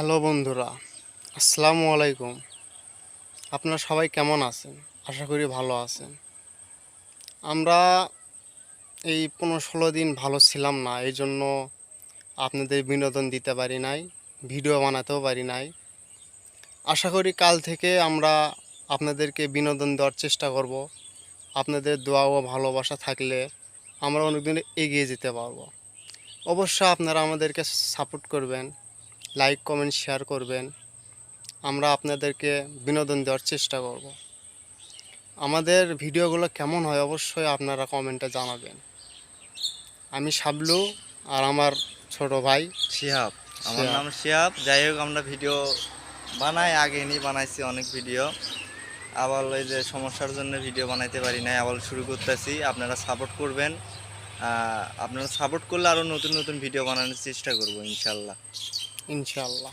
Hello বন্ধুরা, আসসালামু আলাইকুম। আপনারা সবাই কেমন আছেন? আশা করি ভালো আছেন। আমরা এই পনেরো ষোলো দিন ভালো ছিলাম না, এই জন্য আপনাদের বিনোদন দিতে পারি নাই, ভিডিও বানাতেও পারি নাই। আশা করি কাল থেকে আমরা আপনাদেরকে বিনোদন দেওয়ার চেষ্টা করব। আপনাদের দোয়া ও ভালোবাসা থাকলে আমরা অনেকদিন এগিয়ে যেতে পারব। অবশ্য আপনারা আমাদেরকে সাপোর্ট করবেন। লাইক কমেন্ট শেয়ার করবেন। আমরা আপনাদেরকে বিনোদন দেওয়ার চেষ্টা করব। আমাদের ভিডিওগুলো কেমন হয় অবশ্যই আপনারা কমেন্টে জানাবেন। আমি শাবলু আর আমার ছোট ভাই শিহাব। আমার নাম শিহাব। যাই হোক আমরা ভিডিও বানাই আগে নিয়ে বানাইছি অনেক ভিডিও। আবার ওই যে সমস্যার জন্য ভিডিও বানাইতে পারি নাই আবার শুরু করতেছি। আপনারা সাপোর্ট করবেন। আপনারা সাপোর্ট করলে আরও নতুন নতুন ভিডিও বানানোর চেষ্টা করব ইনশাল্লাহ। ইনশাআল্লাহ।